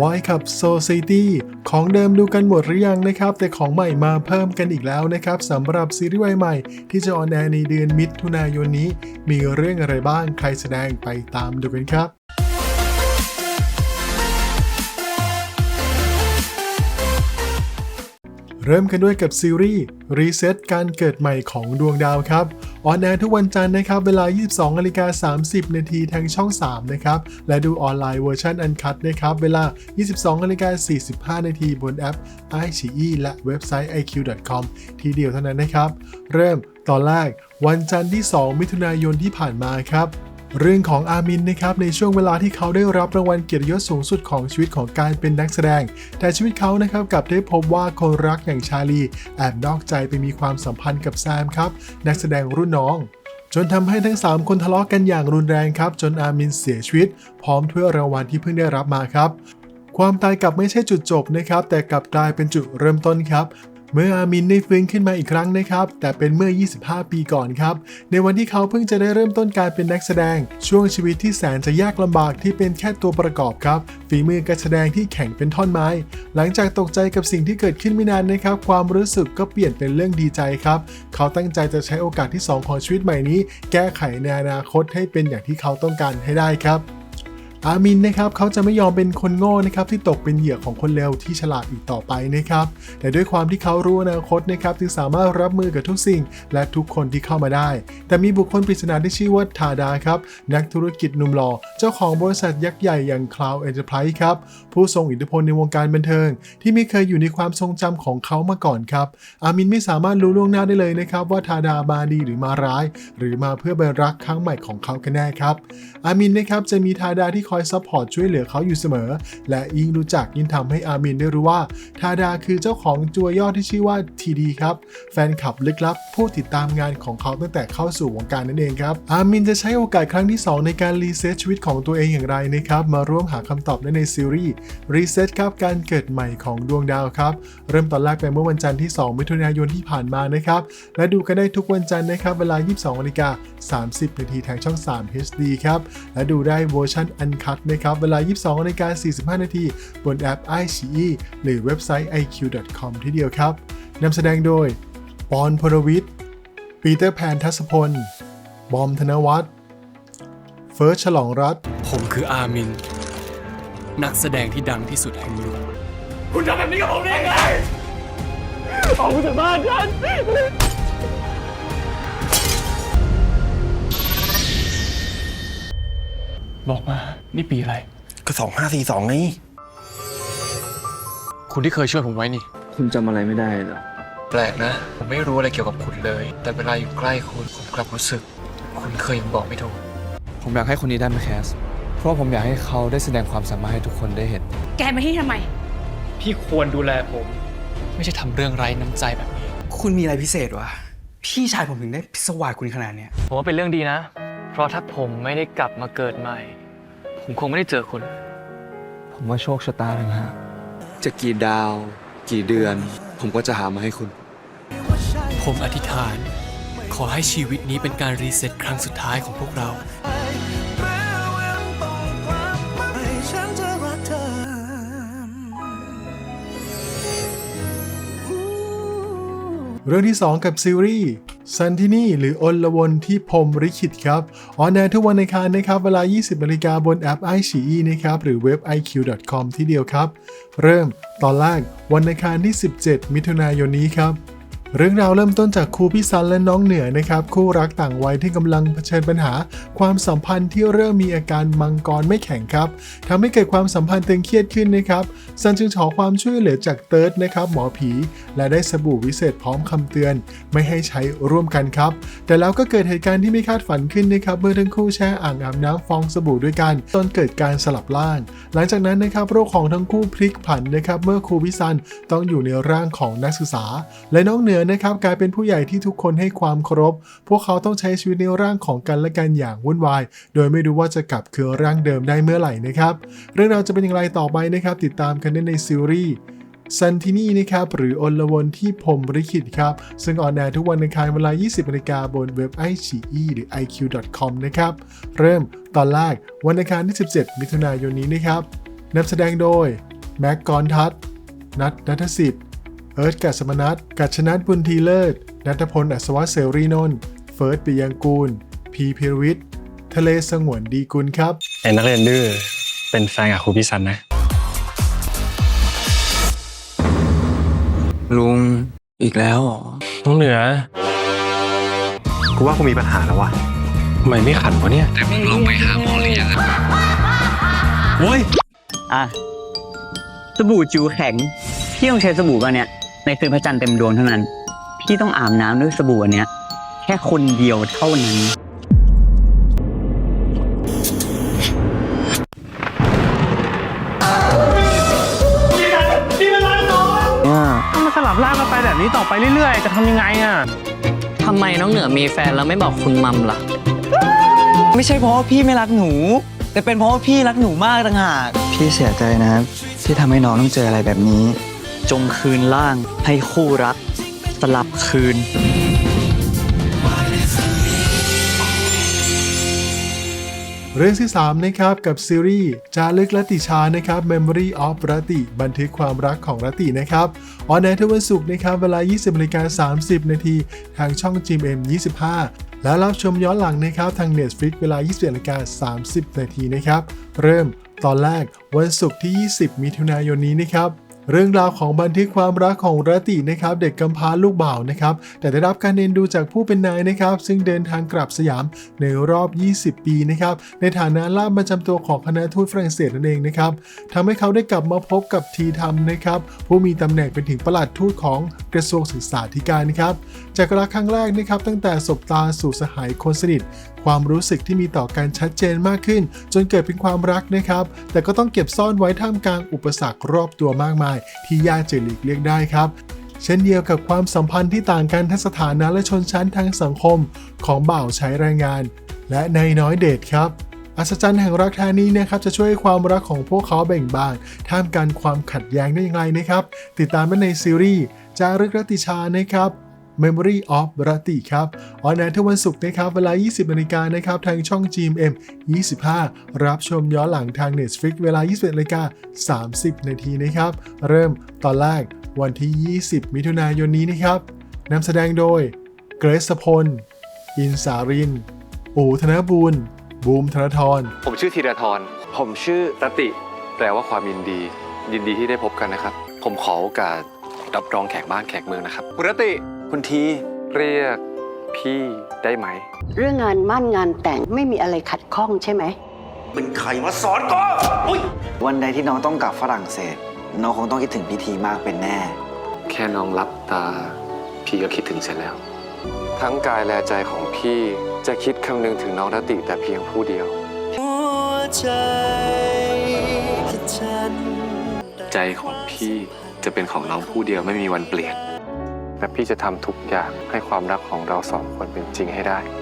วายขับโซซิตี้ของเดิมดูกันหมดหรือยังนะครับ แต่ของใหม่มาเพิ่มกันอีกแล้วนะครับสำหรับซีรีส์วายใหม่ที่จะออนแอร์ในเดือนมิถุนายนนี้ มีเรื่องอะไรบ้างใครแสดงไปตามดูกันครับ เริ่มกันด้วยกับซีรีส์รีเซ็ตการเกิดใหม่ของดวงดาวครับ ออนแอร์ทุกวันจันทร์นะครับ เวลา 22นาฬิกา30 นาทีทางช่อง 3 นะครับ และดูออนไลน์เวอร์ชันอันคัดนะครับ เวลา 22นาฬิกา45 นาทีบนแอป i อ e และเว็บไซต์ iq.com ทีเดียวเท่านั้นนะครับ เริ่มตอนแรกวันจันทร์ที่ 2 มิถุนายนที่ผ่านมาครับ เรื่องของอามินนะครับในช่วงเวลาที่เขาได้รับรางวัลเกียรติยศสูงสุดของชีวิตของการเป็นนักแสดง แต่ชีวิตเขานะครับกลับได้พบว่าคนรักอย่างชาลีแอบนอกใจไปมีความสัมพันธ์กับแซมครับ นักแสดงรุ่นน้อง จนทำให้ทั้ง 3 คนทะเลาะกันอย่างรุนแรงครับ จนอามินเสียชีวิต พร้อมถ้วยรางวัลที่เพิ่งได้รับมาครับความตายกลับไม่ใช่จุดจบนะครับ แต่กลับกลายเป็นจุดเริ่มต้นครับ เมื่ออามินได้ฟื้นขึ้นมาอีกครั้งนะครับ แต่เป็นเมื่อ 25 ปีก่อนครับ ในวันที่เขาเพิ่งจะได้เริ่มต้นการเป็นนักแสดง ช่วงชีวิตที่แสนจะยากลำบากที่เป็นแค่ตัวประกอบครับ ฝีมือการแสดงที่แข็งเป็นท่อนไม้ หลังจากตกใจกับสิ่งที่เกิดขึ้นไม่นานนะครับ ความรู้สึกก็เปลี่ยนเป็นเรื่องดีใจครับ เขาตั้งใจจะใช้โอกาสที่ 2 ของชีวิตใหม่นี้ แก้ไขในอนาคตให้เป็นอย่างที่เขาต้องการให้ได้ครับ อามินนะครับเขาจะไม่ยอมเป็นคนโง่นะครับที่ตกเป็นเหยื่อของคนเลวที่ฉลาดอีกต่อไปนะครับ แต่ด้วยความที่เขารู้อนาคตนะครับจึงสามารถรับมือกับทุกสิ่ง และทุกคนที่เข้ามาได้ แต่มีบุคคลปริศนาที่ชื่อว่าทาดาครับนักธุรกิจหนุ่มหล่อเจ้าของบริษัทยักษ์ใหญ่อย่าง Cloud Enterprise ครับผู้ทรงอิทธิพลในวงการบันเทิง ที่ไม่เคยอยู่ในความทรงจำของเขามาก่อนครับ อามินไม่สามารถรู้ล่วงหน้าได้เลยนะครับว่าทาดามาดีหรือมาร้าย หรือมาเพื่อเป็นรักครั้งใหม่ของเขากันแน่ครับอามินนะครับจะมีทาดาที่คอยซัพพอร์ตช่วยเหลือเขาอยู่เสมอ และยิ่งรู้จักยิ่งทำให้อามินได้รู้ว่า ทาดาคือเจ้าของจัวย่อที่ชื่อว่าทีดีครับ แฟนคลับลึกลับ ผู้ติดตามงานของเขาตั้งแต่เข้าสู่วงการนั่นเองครับ อามินจะใช้โอกาสครั้งที่ 2 ในการรีเซ็ตชีวิตของตัวเองอย่างไรนะครับมาร่วมหาคำตอบได้ในซีรีส์รีเซ็ตครับการเกิดใหม่ของดวงดาวครับเริ่มตอนแรกไปเมื่อวันจันทร์ที่ 2 มิถุนายนที่ผ่านมานะครับและดูกันได้ทุกวันจันทร์นะครับเวลา 22นาฬิกา30นาทีทางช่อง 3 HD ครับและดูได้เวอร์ชันอันคัดนะครับ เวลา 22นาฬิกา45 นาทีบนแอป i อ e หรือเว็บไซต์ iq.com ที่เดียวครับนำแสดงโดย ปอนพลวิทย์ ปีเตอร์แพนทัศพล บอมธนวัฒน์ เฟิร์สฉลองรัตน์ผมคืออามิน นักแสดงที่ดังที่สุดแห่งยุคคุณทำแบบนี้กับผมได้ไงออกมาจากบ้านฉันบอกมา นี่ปีอะไร ก็สองห้าสี่สองไง คุณที่เคยช่วยผมไว้นี่ คุณจำอะไรไม่ได้เหรอ แปลกนะ ผมไม่รู้อะไรเกี่ยวกับคุณเลย แต่เวลาอยู่ใกล้คุณผมกลับรู้สึก คุณเคยยังบอกไม่ถูก ผมอยากให้คนนี้ได้มาแคส เพราะผมอยากให้เขาได้แสดงความสามารถให้ทุกคนได้เห็น แกมาที่นี่ทำไม พี่ควรดูแลผม ไม่ใช่ทำเรื่องไร้น้ำใจแบบนี้ คุณมีอะไรพิเศษวะ พี่ชายผมถึงได้พิศวาสคุณขนาดเนี้ย ผมว่าเป็นเรื่องดีนะ เพราะถ้าผมไม่ได้กลับมาเกิดใหม่ ผมคงไม่ได้เจอคุณ ผมว่าโชคชะตาต่างหากจะกี่ดาว กี่เดือน ผมก็จะหามาให้คุณ ผมอธิษฐาน ขอให้ชีวิตนี้เป็นการรีเซ็ตครั้งสุดท้ายของพวกเรา เรื่องที่ 2 กับซีรีส์ ซันที่นี่หรืออนลวนที่พรมริขิตครับออนแอร์ทุกวันในคารนะครับ เวลา 20นาฬิกาบนแอป i อ e นะครับ หรือเว็บ iq.com ที่เดียวครับ เริ่มตอนแรกวันในคารที่ 17 มิถุนายนนี้ครับ เรื่องราวเริ่มต้นจากครูพี่ซันและน้องเหนือนะครับ คู่รักต่างวัยที่กำลังเผชิญปัญหา ความสัมพันธ์ที่เริ่มมีอาการมังกรไม่แข็งครับทำให้เกิดความสัมพันธ์ตึงเครียดขึ้นนะครับซันจึงขอความช่วยเหลือจากเติร์ดนะครับ หมอผี และได้สบู่วิเศษพร้อมคำเตือน ไม่ให้ใช้ร่วมกันครับ แต่แล้วก็เกิดเหตุการณ์ที่ไม่คาดฝันขึ้นนะครับเมื่อทั้งคู่แช่อ่างอาบน้ำฟองสบู่ด้วยกันจนเกิดการสลับร่าง หลังจากนั้นนะครับโรคของทั้งคู่พลิกผันนะครับเมื่อครูพิซันต้องอยู่ในร่างของนักศึกษา และน้องเหนือนะครับกลายเป็นผู้ใหญ่ที่ทุกคนให้ความเคารพ พวกเขาต้องใช้ชีวิตในร่างของกันและกันอย่างวุ่นวาย โดยไม่รู้ว่าจะกลับคืนร่างเดิมได้เมื่อไหร่นะครับ เรื่องราวจะเป็นอย่างไรต่อไปนะครับ ติดตามกันได้ในซีรีส์ซันทินีนะครับหรืออนลวนที่พรมริขิตครับ ซึ่งออนแอร์ทุกวันในคารเวลา 20นาฬิกาบนเว็บ i อ e หรือ iq.com นะครับ เริ่มตอนแรกวันอังคารที่ 17 มิถุนายนนี้นะครับนำแสดงโดย แม็กกรทัศน์นัทนัทสิทธิ์ เอิร์ธกัสมนัทกัจฉนัทบุญทีเลิศ นัทพลอัศวะเสรีนนท์เฟิร์สปิยังกูล พีพิรวิทย์ทะเลสงวนดีกุลครับไอ้นักเรียนดื้อเป็นแฟนกับครูพี่ซันนะ ลุงอีกแล้วเหรอน้องเหนือ กูว่ากูมีปัญหาแล้ววะทำไมไม่ขันวะเนี่ยลงไปหาหมอหรือยังโว้ยอะสบู่จิ๋วแข็ง พี่ต้องใช้สบู่ป่ะเนี่ย ในคืนพระจันทร์เต็มดวงเท่านั้น พี่ต้องอาบน้ำด้วยสบู่อันเนี้ย แค่คนเดียวเท่านั้น ถ้ามันสลับร่างกันไปแบบนี้ต่อไปเรื่อยๆ จะทำยังไงอะ ทำไมน้องเหนือมีแฟนแล้วไม่บอกคุณมัมล่ะ ไม่ใช่เพราะว่าพี่ไม่รักหนู แต่เป็นเพราะว่าพี่รักหนูมากต่างหาก พี่เสียใจนะที่ทำให้น้องต้องเจออะไรแบบนี้ จงคืนร่างให้คู่รัก สลับคืน เรื่องที่ 3 นะครับกับซีรีส์จารึกรตติชานะครับ Memory of รตติบันทึกความรักของรตตินะครับ ออนแอร์ทุกวันศุกร์นะครับ เวลา 20นาฬิกา30 นาทีทางช่อง GMM 25 แล้วรับชมย้อนหลังนะครับ ทาง Netflix เวลา 21นาฬิกา30 นาทีนะครับ เริ่มตอนแรกวันศุกร์ที่ 20 มิถุนายนนี้นะครับ เรื่องราวของบันทึกความรักของรตินะครับเด็กกำพร้าลูกบ่าวนะครับแต่ได้รับการเอ็นดูจากผู้เป็นนายนะครับซึ่งเดินทางกลับสยามในรอบ 20 ปีนะครับในฐานะล่ามประจำตัวของคณะทูตฝรั่งเศสนั่นเองนะครับทำให้เขาได้กลับมาพบกับทีทำนะครับผู้มีตำแหน่งเป็นถึงประหลัดทูตของกระทรวงศึกษาธิการนะครับจากรักครั้งแรกนะครับตั้งแต่สบตาสู่สหายคนสนิท ความรู้สึกที่มีต่อกันชัดเจนมากขึ้น จนเกิดเป็นความรักนะครับ แต่ก็ต้องเก็บซ่อนไว้ท่ามกลางอุปสรรครอบตัวมากมาย ที่ยากจะหลีกเลี่ยงได้ครับเช่นเดียวกับความสัมพันธ์ที่ต่างกันทั้งสถานะและชนชั้นทางสังคม ของบ่าวใช้แรงงาน และในน้อยเดชครับอัศจรรย์แห่งรักแท้นี้นะครับจะช่วยให้ความรักของพวกเขาเบ่งบานท่ามกลางความขัดแย้งได้อย่างไรนะครับ ติดตามได้ในซีรีส์จารึกรติชานะครับ Memory of รติครับ ออนแอร์ทุกวันศุกร์นะครับ เวลา 20นาฬิกานะครับ ทางช่อง GMM 25 รับชมย้อนหลังทาง Netflix เวลา 21นาฬิกา 30 นาทีนะครับ เริ่มตอนแรกวันที่ 20 มิถุนายนนี้นะครับนำแสดงโดย เกรซพล อินสาริน อูธนบูรณ์บูมธนทร ผมชื่อธีรทร ผมชื่อรติ แปลว่าความยินดี ยินดีที่ได้พบกันนะครับ ผมขอโอกาสรับรองแขกบ้านแขกเมืองนะครับคุณรติ คุณทีเรียกพี่ได้ไหม เรื่องงานมั่นงานแต่งไม่มีอะไรขัดข้องใช่ไหมวันใดที่น้องต้องกลับฝรั่งเศส น้องคงต้องคิดถึงพิธีมากเป็นแน่ แค่น้องรับตา พี่ก็คิดถึงเสร็จแล้ว ทั้งกายและใจของพี่จะคิดคำนึงถึงน้องรติแต่เพียงผู้เดียวใจของพี่จะเป็นของน้องผู้เดียวไม่มีวันเปลี่ยน และพี่จะทำทุกอย่างให้ความรักของเราสองคนเป็นจริงให้ได้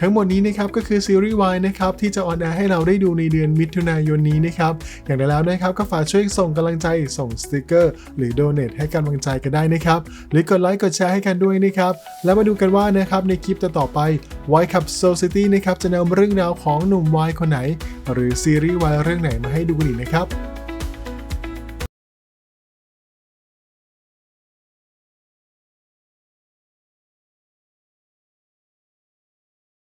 ทั้งหมดนี้นะครับก็คือซีรีส์วายนะครับที่จะออนแอร์ให้เราได้ดูในเดือนมิถุนายนนี้นะครับอย่างไรแล้วนะครับก็ฝากช่วยส่งกำลังใจส่งสติกเกอร์ หรือโดเนทให้กำลังใจกันได้นะครับหรือกดไลค์กดแชร์ให้กันด้วยนะครับแล้วมาดูกันว่านะครับในคลิปต่อไปวายขับโซซิตี้นะครับจะนำเรื่องราวของหนุ่มวายคนไหน หรือซีรีส์วายเรื่องไหนมาให้ดูกันอีกนะครับ